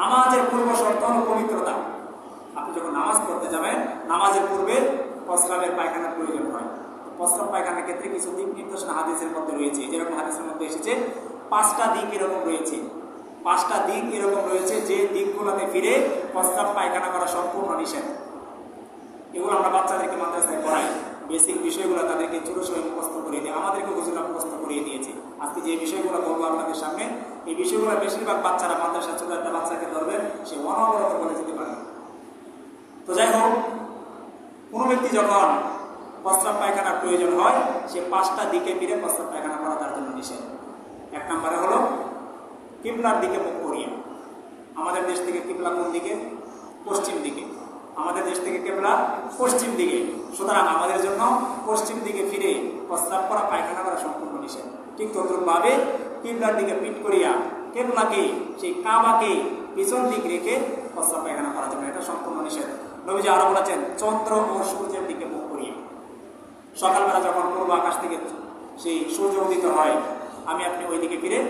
নামাজের পূর্ব শর্ত হল পবিত্রতা আপনি যখন নামাজ পড়তে যাবেন, নামাজের পূর্বে প্রস্রাবের পায়খানার প্রয়োজন হয়। প্রস্রাব পায়খানার ক্ষেত্রে কিছু দিক নির্দেশনা হাদিসের মধ্যে রয়েছে। যেরকম হাদিসের মধ্যে এসেছে, পাঁচটা দিক এরকম রয়েছে। পাঁচটা দিক এরকম রয়েছে যে দিকগুলোতে ফিরে প্রস্রাব পায়খানা করা সম্পূর্ণ নিষেধ। এগুলো আমরা বাচ্চাদেরকে মাদ্রাসায় পড়াই। বেসিক বিষয়গুলো তাদেরকে ছোট মুখস্থ করিয়ে দিই আমাদেরকে হুজুরা মুখস্থ করিয়ে দিয়েছে আজকে যে বিষয়গুলো বলব আপনাদের সামনে এই বিষয়গুলো বেশিরভাগ বাচ্চারা মাদ্রাসা ছোট একটা বাচ্চাকে ধরবেন সে অনবরত বলে যেতে পারে তো যাই হোক, কোনো ব্যক্তি যখন প্রস্রাব পায়খানার প্রয়োজন হয়, সে পাঁচটা দিকে ফিরে প্রস্রাব পায়খানা করা তার জন্য নিষেধ। এক নম্বরে হলো কিবলার দিকে মুখ করিয়া। আমাদের দেশ থেকে কিবলা কোন দিকে? পশ্চিম দিকে। আমাদের দেশ থেকে কেবলা পশ্চিম দিকে। সুতরাং আমাদের জন্য পশ্চিম দিকে ফিরে প্রস্রাব করা, পায়খানা করা সম্পূর্ণ নিষেধ। ঠিক তদ্রুপভাবে কিবলার দিকে পিট করিয়া কেবলাকে সেই কাবাকে পিছন দিক রেখে প্রস্রাব পায়খানা করার জন্য। এটা সম্পূর্ণ নিষেধ। নবীজি আরও বলেছেন, চন্দ্র ও সূর্যের দিকে মুখ করিয়া। সকালবেলা যখন পূর্ব আকাশ থেকে সেই সূর্য উদিত হয়, আমি আপনি ওই দিকে ফিরে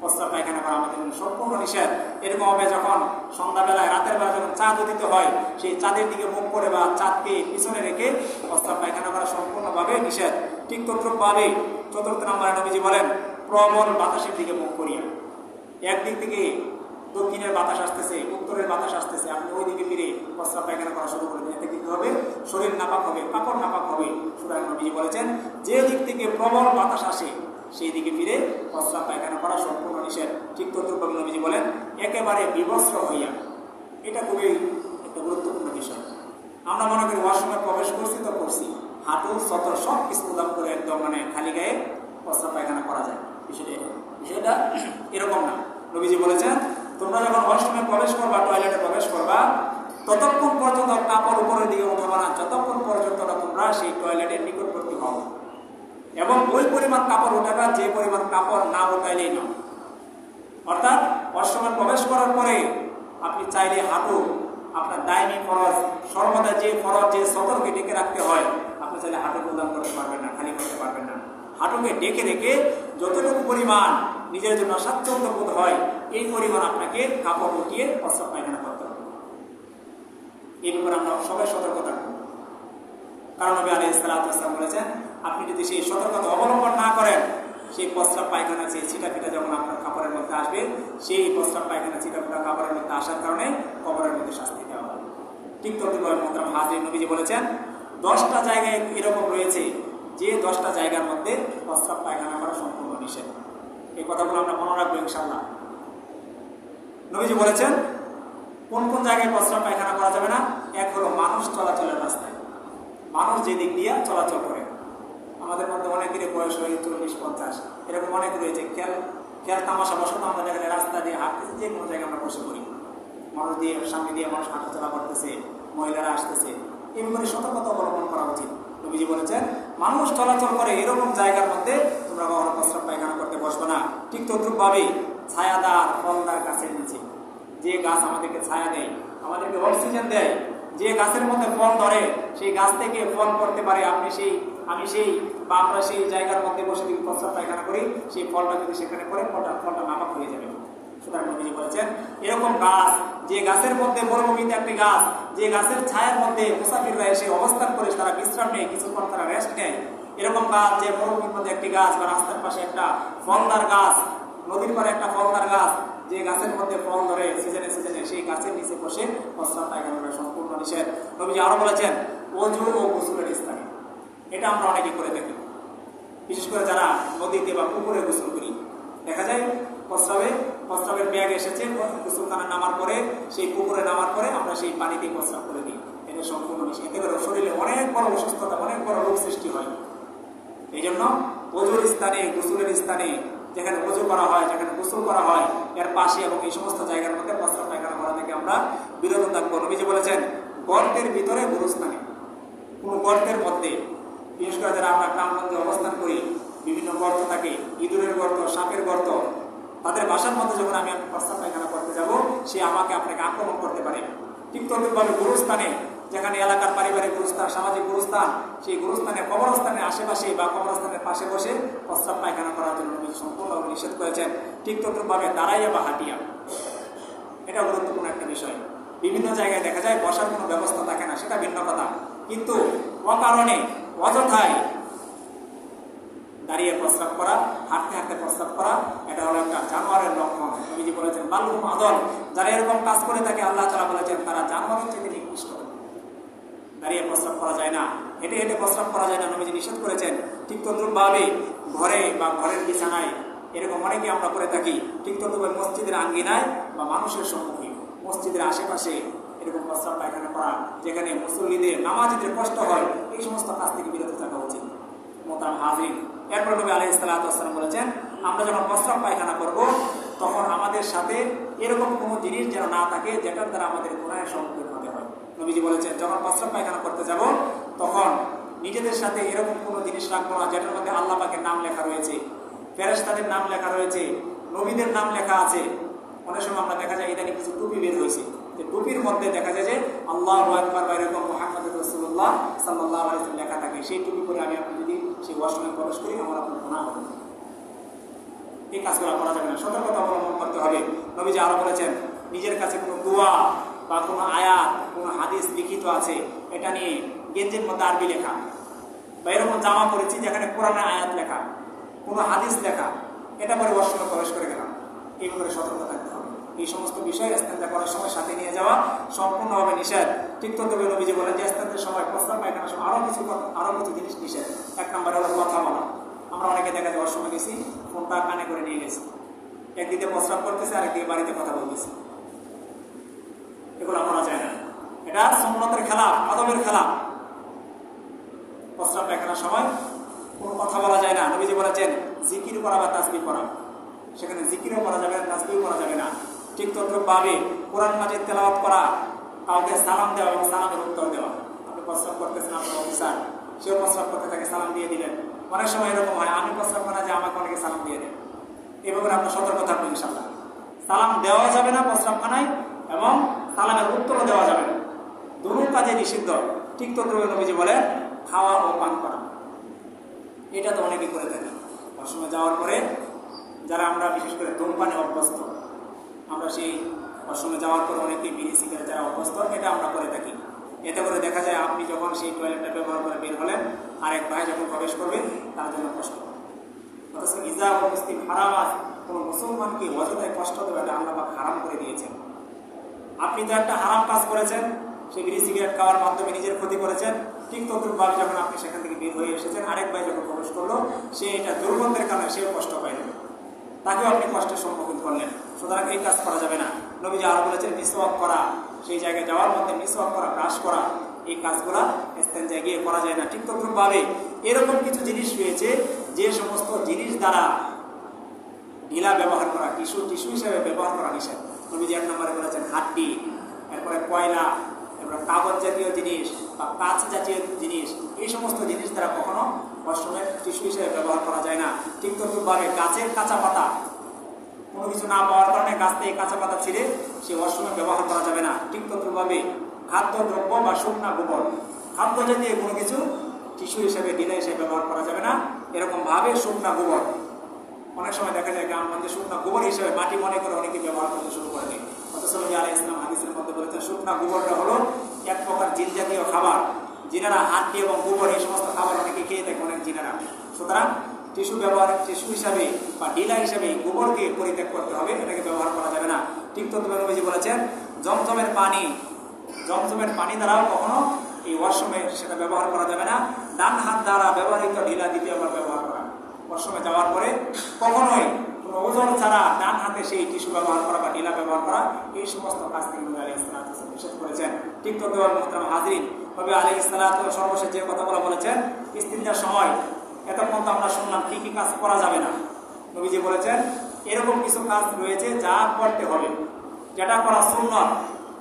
প্রস্তাব পায়খানা করা আমাদের সম্পূর্ণ নিষেধ। এরকম হবে যখন সন্ধ্যাবেলায়, রাতের বেলা যখন চাঁদ উদিত হয়, সেই চাঁদের দিকে মুখ করে বা চাঁদকে পিছনে রেখে প্রস্তাব পায়খানা করা সম্পূর্ণভাবে নিষেধ। ঠিক তদ্রুপভাবে চতুর্থ নম্বরে নবীজি বলেন প্রবল বাতাসের দিকে মুখ করিয়া। একদিক থেকে দক্ষিণের বাতাস আসতেছে, উত্তরের বাতাস আসতেছে। আপনি ওই দিকে ফিরে প্রস্রাব পায়খানা করা শুরু করে দিন এতে কিন্তু হবে? শরীর নাপাক হবে কাপড় নাপাক হবে। সুতরাং নবীজি বলেছেন, যে দিক থেকে প্রবল বাতাস আসে, সেই দিকে ফিরে প্রস্রাব পায়খানা করা সম্পূর্ণ নিষেধ। ঠিক তদ্রুপভাবে নবীজি বলেন, একেবারে বিবস্ত্র হইয়া। এটা খুবই একটা গুরুত্বপূর্ণ বিষয়। আমরা মনে করি ওয়াশরুমে প্রবেশ করছি তো করছি। হাঁটু, সতর সব কিছু উদাম করে একদম মানে খালি গায়ে প্রস্রাব পায়খানা করা যায় বিষয়টা এরকম। বিষয়টা এরকম না নবীজি বলেছেন তোমরা যখন ওয়াশরুমে প্রবেশ করবা টয়লেটে প্রবেশ করবা, ততক্ষণ পর্যন্ত কাপড় উপরের দিকে উঠাবা না, যতক্ষণ পর্যন্ত তোমরা সেই টয়লেটের নিকটবর্তী হও। এবং ওই পরিমাণ কাপড় উঠাবা, যে পরিমাণ কাপড় না উঠাইলেই না অর্থাৎ ওয়াশরুমে প্রবেশ করার পরে আপনি চাইলে হাঁটু, আপনার দায়নি ফরজ সর্বদা যে ফরজ যে সতর্কে ডেকে রাখতে হয়, আপনি চাইলে হাঁটু প্রদান করতে পারবেন না, খালি করতে পারবেন না। হাঁটুকে ডেকে রেখে যতটুকু পরিমাণ নিজের জন্য স্বাচ্ছন্দ্য বোধ হয়, এই পরিমাণ আপনাকে কাপড় উঠিয়ে প্রস্রাব পায়খানা করতে হবে। এই ব্যাপারে আমরা সবাই সতর্ক থাকব কারণ নবী আলী ইসলাম বলেছেন, আপনি যদি সেই সতর্কতা অবলম্বন না করেন, সেই প্রস্রাব পায়খানা যে ছিটা ফিটা যখন আপনার কাপড়ের মধ্যে আসবে, সেই প্রস্রাব পায়খানা ছিটা ফিটা কাপড়ের মধ্যে আসার কারণে কবরের মধ্যে শাস্তি দেওয়া হবে। ঠিক তদ্রুপ মোহতারাম হাজির নবীজি বলেছেন, দশটা জায়গায় এরকম রয়েছে যে দশটা জায়গার মধ্যে প্রস্রাব পায়খানা করা সম্পূর্ণ নিষেধ। এই কথাগুলো আমরা মনে রাখব ইনশাল্লাহ নবীজি বলেছেন, কোন কোন জায়গায় প্রস্রাব পায়খানা করা যাবে না? এক হলো মানুষ চলাচলের রাস্তায়। মানুষ যে দিক দিয়ে চলাচল করে। আমাদের মধ্যে অনেকেরই বয়স হয়ে চল্লিশ, পঞ্চাশ। এরকম অনেক রয়েছে। খেয়াল খেয়াল তামাশা বসত আমরা দেখা রাস্তা দিয়ে হাঁটতেছি, যে কোনো জায়গায় আমরা বসে পড়ি। মানুষ দিয়ে, সামনে দিয়ে মানুষ হাঁটাচলা করতেছে, মহিলারা আসতেছে। এই ব্যাপারে সতর্কতা অবলম্বন করা উচিত। নবীজি বলেছেন, মানুষ চলাচল করে এরকম জায়গার মধ্যে তোমরা কখনো প্রস্রাব পায়খানা করতে বসবে না। ঠিক তদ্রুপভাবেই ছায়াদার ফলদার গাছের নিচে। যে গাছ আমাদেরকে ছায়া দেয়, আমাদেরকে অক্সিজেন দেয়, যে গাছের মধ্যে ফল ধরে, সেই গাছ থেকে ফল করতে পারে। আপনি সেই, আমি সেই বা আমরা সেই জায়গার মধ্যে বসে যদি প্রস্রাব পায়খানা করি, সেই ফলটা যদি সেখানে করে ফলটা ফলটা নাপাক হয়ে যাবে। বলেছেন, এরকম গাছ, যে গাছের মধ্যে মরুভূমিতে একটি গাছ, যে গাছের ছায়ার মধ্যে মুসাফিররা এসে অবস্থান করে, তারা বিশ্রাম নেয়, কিছুক্ষণ তারা রেস্ট নেয়। এরকম গাছ যে মরুভূমির মধ্যে একটি গাছ বা রাস্তার পাশে একটা ফলদার গাছ, নদীর পরে একটা ফলদার গাছ, যে গাছের মধ্যে ফল ধরে সিজনে সিজনে সেই গাছের নিচে বসে প্রস্রাব সম্পূর্ণ নিষেধ। নবীজি আরও বলেছেন, অজু ও গোসলের স্থানে। এটা আমরা অনেকে করে থাকি। বিশেষ করে যারা নদীতে বা পুকুরে গোসল করি। দেখা যায় প্রস্রাবে, প্রস্রাবের ব্যাগ এসেছে, গোসলখানা নামার পরে, সেই পুকুরে নামার পরে আমরা সেই পানিতে প্রস্রাব করে দিই। এটা সম্পূর্ণ নিষেধ। এতে করে শরীরে অনেক বড় অসুস্থতা, অনেক বড় রোগ সৃষ্টি হয়। এই জন্য অজুর স্থানে, গোসলের স্থানে যেখানে অজু করা হয়, যেখানে গোসল করা হয়, এর পাশে এবং এই সমস্ত জায়গার মধ্যে প্রস্তাব পায়খানা করা থেকে আমরা বিরত থাকব। নবীজি বলেছেন, গর্তের ভিতরে গুরুস্থানে। কোনো গর্তের মধ্যে, বিশেষ করে যারা আমরা গ্রামগঞ্জে অবস্থান করি, বিভিন্ন গর্ত থাকে, ইঁদুরের গর্ত, সাপের গর্ত, তাদের বাসার মধ্যে যখন আমি প্রস্তাব পায়খানা করতে যাব, সে আমাকে আপনাকে আক্রমণ করতে পারে। ঠিক তদ্রুপভাবে গুরুস্থানে যেখানে এলাকার পারিবারিক গুরুস্থান, সামাজিক গুরুস্থান, সেই গুরুস্থানে কবরস্থানের আশেপাশে বা কবরস্থানের পাশে বসে প্রস্তাব পায়খানা করার জন্য নবী সম্পূর্ণভাবে নিষেধ করেছেন। ঠিক তদ্রুপভাবে দাঁড়াইয়া বা হাঁটিয়া। এটা গুরুত্বপূর্ণ একটা বিষয়। বিভিন্ন জায়গায় দেখা যায় বসার কোনো ব্যবস্থা থাকে না, সেটা ভিন্ন কথা। কিন্তু অকারণে, অযথায় দাঁড়িয়ে প্রস্রাব করা, হাঁটতে হাঁটতে প্রস্রাব করা, এটা হলো একটা জানোয়ারের লক্ষণ। বলেছেন বাল্লু মাদল যারা এরকম কাজ করে থাকে, আল্লাহ তালা বলেছেন, তারা জানোয়ারের নিকৃষ্ট দাঁড়িয়ে প্রস্রাব করা যায় না। হেঁটে হেঁটে প্রস্রাব করা যায় না, নবীজি নিষেধ করেছেন। ঠিক তদ্রুপভাবে ঘরে বা ঘরের বিছানায় এরকম অনেকে আমরা করে থাকি। ঠিক তদ্রুপে মসজিদের আঙ্গিনায় বা মানুষের সম্মুখে। মসজিদের আশেপাশে এরকম প্রস্রাব পায়খানা করা, যেখানে মুসল্লিদের, নামাজিদের কষ্ট হয়, এই সমস্ত কাজ থেকে বিরত থাকা উচিত। মোতাম হাজির এরপর নবী আলাহ বলেছেন, আমরা যখন প্রস্রাব পায়খানা করব, তখন আমাদের সাথে এরকম কোনো জিনিস যেন না থাকে, যেটার দ্বারা আমাদের গুণায় সম্মুখীন হতে হয়। নবীজি বলেছেন, যখন প্রস্রাব পায়খানা করতে যাব, তখন নিজেদের সাথে এরকম কোনো জিনিস রাখব না, যেটার মধ্যে আল্লাহ পাকের নাম লেখা রয়েছে ফেরেস্তাদের নাম লেখা রয়েছে, নবীদের নাম লেখা আছে। অনেক সময় আমরা দেখা যায়, ইদানি কিছু টুপি বের হয়েছে। যে টুপির মধ্যে দেখা যায় যে আল্লাহ এরকম মোহাম্মদ রসুল্লাহ সাল্লাহ লেখা থাকে। সেই টুপি করে আমি আপনি যদি সেই ওয়াশরুমে প্রবেশ করি, আমার আপনার গোনা হবে। এই কাজগুলো করা যাবে না। সতর্কতা অবলম্বন করতে হবে। নবীজি আরও বলেছেন, নিজের কাছে কোনো দোয়া বা কোনো আয়াত, কোনো হাদিস লিখিত আছে, এটা নিয়ে গেঞ্জের মধ্যে আরবি লেখা। বা এরকম জামা পরেছি যেখানে কোরআনের আয়াত লেখা, কোনো হাদিস লেখা, এটা পরে ওয়াশরুমে প্রবেশ করে গেলাম। এই ব্যাপারে সতর্ক থাকতে হবে। এই সমস্ত বিষয় স্থানটা করার সময় সাথে নিয়ে যাওয়া সম্পূর্ণভাবে নিষেধ। ঠিক তবে নবীজি বলেন যে, স্থানের সময় প্রস্তাব, পায়খানার সময় আরও কিছু আরও কিছু জিনিস নিষেধ। এক নম্বরে হলো কথা বলা। আমরা অনেকে দেখা যাওয়ার সময় গেছি ফোনটা কানে করে নিয়ে গেছি। একদিকে প্রস্রাব করতেছে, আরেকদিকে বাড়িতে কথা বলতেছে। এগুলো করা যায় না। এটা সম্মতের খেলা, আদবের খেলা। প্রস্রাব পায়খানার সময় কোনো কথা বলা যায় না। নবীজি বলেছেন, জিকির করা বা তাসবি করা। সেখানে জিকিরও করা যাবে না তাসবিও করা যাবে না। ঠিক তদ্রুপভাবে কোরআন মাজিদ তেলাওয়াত করা, কাউকে সালাম দেওয়া এবং সালামের উত্তর দেওয়া। আপনি প্রস্রাব করতেছেন আপনার অফিসার, সেও প্রস্রাব করতে তাকে সালাম দিয়ে দিলেন। অনেক সময় এরকম হয়, আমি প্রস্রাব করা যে আমাকে অনেকে সালাম দিয়ে দেন। এভাবে আপনার সতর্ক থাকবেন ইনশাল্লাহ সালাম দেওয়া যাবে না প্রস্রাবখানায় এবং সালামের উত্তরও দেওয়া যাবে না। দুটো কাজে নিষিদ্ধ। ঠিক তদ্রুপে নবীজি বলেন, খাওয়া ও পান করা। এটা তো অনেকে করে থাকে। অসময় যাওয়ার পরে যারা আমরা বিশেষ করে ধূমপানে অভ্যস্ত, আমরা সেই অসময় যাওয়ার পরে অনেকে বিড়ি সিগারেট যারা অভ্যস্ত, এটা আমরা করে থাকি। এতে করে দেখা যায় আপনি যখন সেই টয়লেটটা ব্যবহার করে বের হলেন আর এক ভাই যখন প্রবেশ করবেন তার জন্য কষ্ট। অথচ ইজা মুসলিম হারামাজ কোনো মুসলমানকে অযথায় কষ্ট দেবে এটা আল্লাহ হারাম করে দিয়েছেন। আপনি তো একটা হারাম কাজ করেছেন সেই বিড়ি সিগারেট খাওয়ার মাধ্যমে নিজের ক্ষতি করেছেন, ঠিক তদ্রুপভাবে যখন আপনি সেখান থেকে বের হয়ে এসেছেন, আরেক ভাই যখন প্রবেশ করল, সে এটা দুর্গন্ধের কারণে সেও কষ্ট পাইল তাকেও আপনি কষ্টের সম্মুখীন করলেন। সুতরাং এই কাজ করা যাবে না। নবীজি আরও বলেছেন মিসওয়াক করা। সেই জায়গায় যাওয়ার মধ্যে মিসওয়াক করা ব্রাশ করা, এই কাজগুলা স্থান জায়গায় করা যায় না। ঠিক তদ্রুপভাবে এরকম কিছু জিনিস রয়েছে, যে সমস্ত জিনিস দ্বারা ঢিলা ব্যবহার করা, টিস্যু টিস্যু হিসাবে ব্যবহার করা নিষেধ। নবীজি এক নম্বরে বলেছেন, হাড্ডি, এরপরে কয়লা, এরপরে কাগজ জাতীয় জিনিস বা কাঁচ জাতীয় জিনিস, এই সমস্ত জিনিস দ্বারা কখনো অশ্রমের টিস্যু হিসেবে ব্যবহার করা যায় না। ঠিক তদ্রুপভাবে গাছের কাঁচা পাতা, কোনো কিছু না পাওয়ার গাছ থেকে কাঁচা পাতা ছিঁড়ে সে অশ্রমে ব্যবহার করা যাবে না। ঠিক তদ্রুপভাবে খাদ্য, দ্রব্য বা শুকনা গোবর, খাদ্য জাতীয় কোনো কিছু টিস্যু হিসেবে ডিলা হিসেবে ব্যবহার করা যাবে না। এরকম ভাবে শুকনা গোবর। অনেক সময় দেখা যায় গ্রামগঞ্জে শুকনা গোবর হিসেবে মাটি মনে করে অনেকে ব্যবহার করতে শুরু করে দেয়। অথচ আলাই ইসলাম হাদিসের মধ্যে বলেছেন, শুকনা গোবরটা হলো এক প্রকার জিন জাতীয় খাবার। জিনারা হাড্ডি এবং গোবর এই সমস্ত খাবার অনেকে খেয়ে থাকে, অনেক জিনারা। সুতরাং টিস্যু ব্যবহার, টিস্যু হিসাবে বা ডিলা হিসাবে গোবরকে পরিত্যাগ করতে হবে, এটাকে ব্যবহার করা যাবে না। ঠিক তো তুমি নবীজি বলেছেন, জমজমের পানি জমজমের পানি দ্বারাও কখনো এই ওয়াশরুমে সেটা ব্যবহার করা যাবে না। ডান হাত দ্বারা ব্যবহৃত ঢিলা দ্বিতীয়বার ব্যবহার করা। ওয়াশরুমে যাওয়ার পরে কখনোই কোনো ওজন ছাড়া ডান হাতে সেই টিস্যু ব্যবহার করা বা ঢিলা ব্যবহার করা এই সমস্ত কাজ থেকে নবী আলী ইসলাম নিষেধ করেছেন। ঠিক তো দেওয়ার নবী আলী ইসলাম সর্বশেষ যে কথাগুলো বলেছেন, ইস্তিনজার সময় এতক্ষণ তো আমরা শুনলাম কি কি কাজ করা যাবে না। নবীজি বলেছেন, এরকম কিছু কাজ রয়েছে যা করতে হবে। যেটা করা সুন্নত,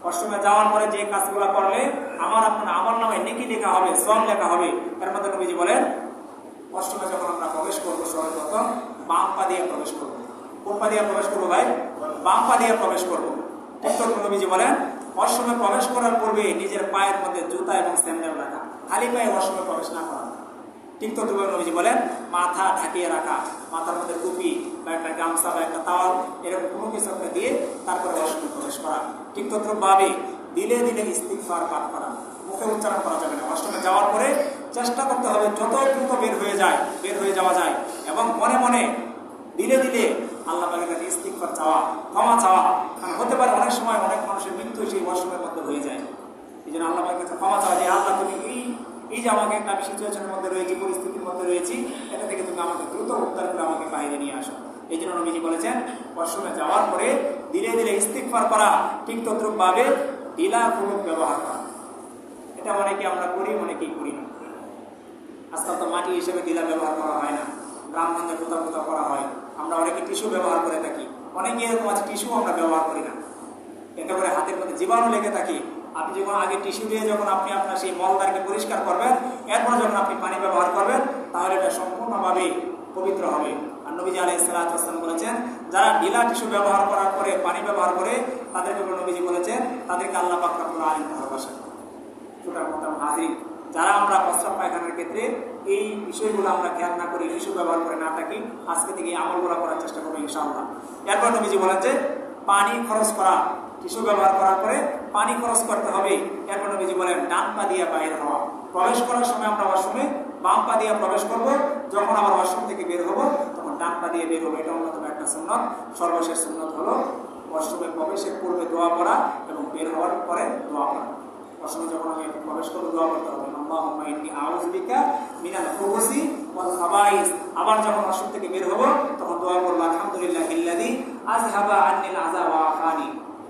অষ্টমে যাওয়ার পরে যে কাজগুলো করলে আমার আপনার, আমার নামে নেকি লেখা হবে সব লেখা হবে। তার মধ্যে নবীজি বলেন, অষ্টমে যখন আমরা প্রবেশ করব সর্বপ্রথম বাম পা দিয়ে প্রবেশ করব। কোন পা দিয়ে প্রবেশ করব ভাই? বাম পা দিয়ে প্রবেশ করব। তো নবীজি বলেন, অষ্টমে প্রবেশ করার পূর্বে নিজের পায়ের মধ্যে জুতা এবং স্যান্ডেল রাখা। খালি পায়ে অষ্টমে প্রবেশ না করা। ঠিক তদ্রুপ নবীজি বলেন, মাথা ঢাকিয়ে রাখা, মাথার মধ্যে টুপি বা একটা গামছা বা একটা তাওয়াল, এরকম কোনো কিছু একটা দিয়ে তারপরে ওয়াশরুমে প্রবেশ করা। ঠিক তদ্রুপ ভাবে দিলে দিলে ইস্তিগফার পাঠ করা। মুখে উচ্চারণ করা যাবে না। ওয়াশরুমে যাওয়ার পরে চেষ্টা করতে হবে যত দ্রুত বের হয়ে যায়, বের হয়ে যাওয়া যায়, এবং মনে মনে দিলে দিলে আল্লাহ পাকের কাছে ইস্তিগফার চাওয়া, ক্ষমা চাওয়া। কারণ হতে পারে অনেক সময় অনেক মানুষের মৃত্যু সেই ওয়াশরুমের মধ্যে হয়ে যায়। এই জন্য আল্লাহ পাকের কাছে ক্ষমা চাওয়া যে, আল্লাহ তুমি এই এই যে আমাকে একটা আমি সিচুয়েশনের মধ্যে রয়েছি পরিস্থিতির মধ্যে রয়েছি, এটা থেকে তুমি আমাকে দ্রুত উদ্ধার করে আমাকে বাইরে নিয়ে আসো। এই জন্য নবীজি বলেছেন, ওয়াশরুমে যাওয়ার পরে ধীরে ধীরে ইস্তিগফার করা, ঠিক তদ্রুপ ভাবে ঢিলাপূর্বক ব্যবহার করা। এটা অনেকে আমরা করি অনেকেই করি না? আজকাল তো মাটি হিসেবে ঢিলা ব্যবহার করা হয় না গ্রামগঞ্জে কোথাও কোথাও করা হয়, আমরা অনেকে টিস্যু ব্যবহার করে থাকি। অনেকে এরকম আছে টিস্যু আমরা ব্যবহার করি না। এতে করে হাতের মধ্যে জীবাণু লেগে থাকে আপনি যখন আগে টিস্যু দিয়ে যখন আপনি আপনার সেই মলদারকে পরিষ্কার করবেন, এরপর যখন আপনি পানি ব্যবহার করবেন, তাহলে এটা সম্পূর্ণভাবে পবিত্র হবে। আর নবীজি আলাই সালাম বলেছেন, যারা ঢিলা টিস্যু ব্যবহার করার পরে পানি ব্যবহার করে, তাদেরকে নবীজি বলেছেন, তাদেরকে আল্লাহ পাকরাবুল আলিম ভালোবাসেন। ছোটার মতাম হাজির যারা আমরা প্রস্রাব পায়খানার ক্ষেত্রে এই বিষয়গুলো আমরা খেয়াল না করি টিস্যু ব্যবহার করে না থাকি, আজকে থেকে আমলগুলো করার চেষ্টা করব ইনশাআল্লাহ। এরপর নবীজি বলেন যে, পানি খরচ করা টিস্যু ব্যবহার করার পরে পানি খরচ করতে হবে। এরপর নবীজি বলেন, ডান পা দিয়ে বাইরে হওয়া প্রবেশ করার সময় আমরা ওয়াশরুমে বাম পা দিয়ে প্রবেশ করব। যখন আবার ওয়াশরুম থেকে বের হব, তখন ডান পা দিয়ে বের হব। এটা অন্যতম একটা সুন্নত। সর্বশেষ সুন্নত হলো ওয়াশরুমে প্রবেশের পূর্বে দোয়া করা এবং বের হওয়ার পরে দোয়া করা ওয়াশরুমে যখন আমি প্রবেশ করব, দোয়া করতে হবে। আবার যখন ওয়াশরুম থেকে বের হব, তখন দোয়া করব আলহামদুলিল্লাহিল্লাযী আযহাবা আন্নিল আযা ওয়া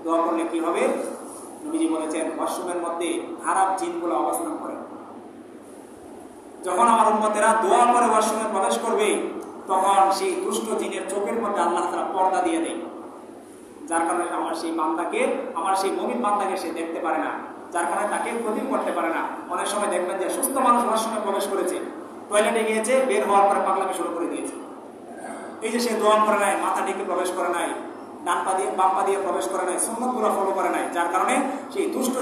দোয়া করলে কি হবে? নবীজি বলেছেন ওয়াশরুমের মধ্যে খারাপ জিনগুলো অবস্থান করে। যখন আমার উম্মতেরা দোয়া করে ওয়াশরুমে প্রবেশ করবে, তখন সেই দুষ্ট জিনের চোখের মধ্যে আল্লাহ তারা পর্দা দিয়ে দেয়। যার কারণে আমার সেই বান্দাকে, আমার সেই মমিন বান্দাকে সে দেখতে পারে না। যার কারণে তাকে ক্ষতি করতে পারে না। অনেক সময় দেখবেন যে সুস্থ মানুষ ওয়াশরুমে প্রবেশ করেছে, টয়লেটে গিয়েছে, বের হওয়ার পরে পাগলামি শুরু করে দিয়েছে। এই যে সে দোয়া করে নাই, মাথা ডেকে প্রবেশ করে নাই ডান পা দিয়ে বাম পা দিয়ে প্রবেশ করে নাই সুন্নত ফলো করে নাই, যার কারণে সেই দুষ্ট